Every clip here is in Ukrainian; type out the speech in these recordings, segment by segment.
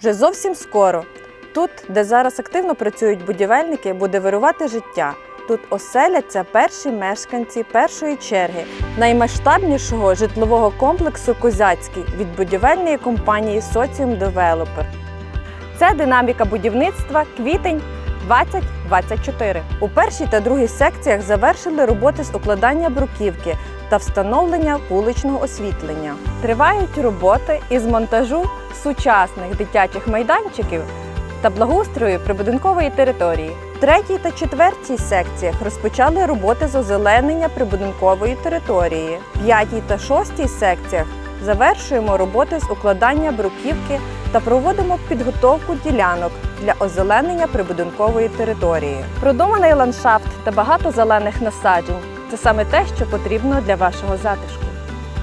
Вже зовсім скоро. Тут, де зараз активно працюють будівельники, буде вирувати життя. Тут оселяться перші мешканці першої черги наймасштабнішого житлового комплексу Козацький від будівельної компанії Соціум Девелопер. Це динаміка будівництва квітень 2024. У першій та другій секціях завершили роботи з укладання бруківки та встановлення вуличного освітлення. Тривають роботи із монтажу сучасних дитячих майданчиків та благоустрою прибудинкової території. В третій та четвертій секціях розпочали роботи з озеленення прибудинкової території. В п'ятій та шостій секціях завершуємо роботи з укладання бруківки та проводимо підготовку ділянок для озеленення прибудинкової території. Продуманий ландшафт та багато зелених насаджень це саме те, що потрібно для вашого затишку.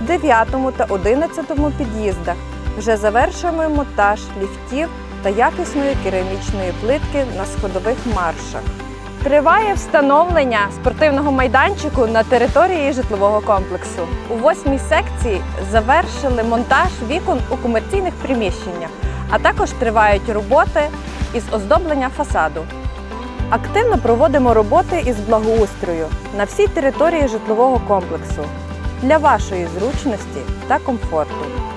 В 9 та 11 під'їздах вже завершуємо монтаж ліфтів та якісної керамічної плитки на сходових маршах. Триває встановлення спортивного майданчику на території житлового комплексу. У восьмій секції завершили монтаж вікон у комерційних приміщеннях, а також тривають роботи із оздоблення фасаду. Активно проводимо роботи із благоустрою на всій території житлового комплексу для вашої зручності та комфорту.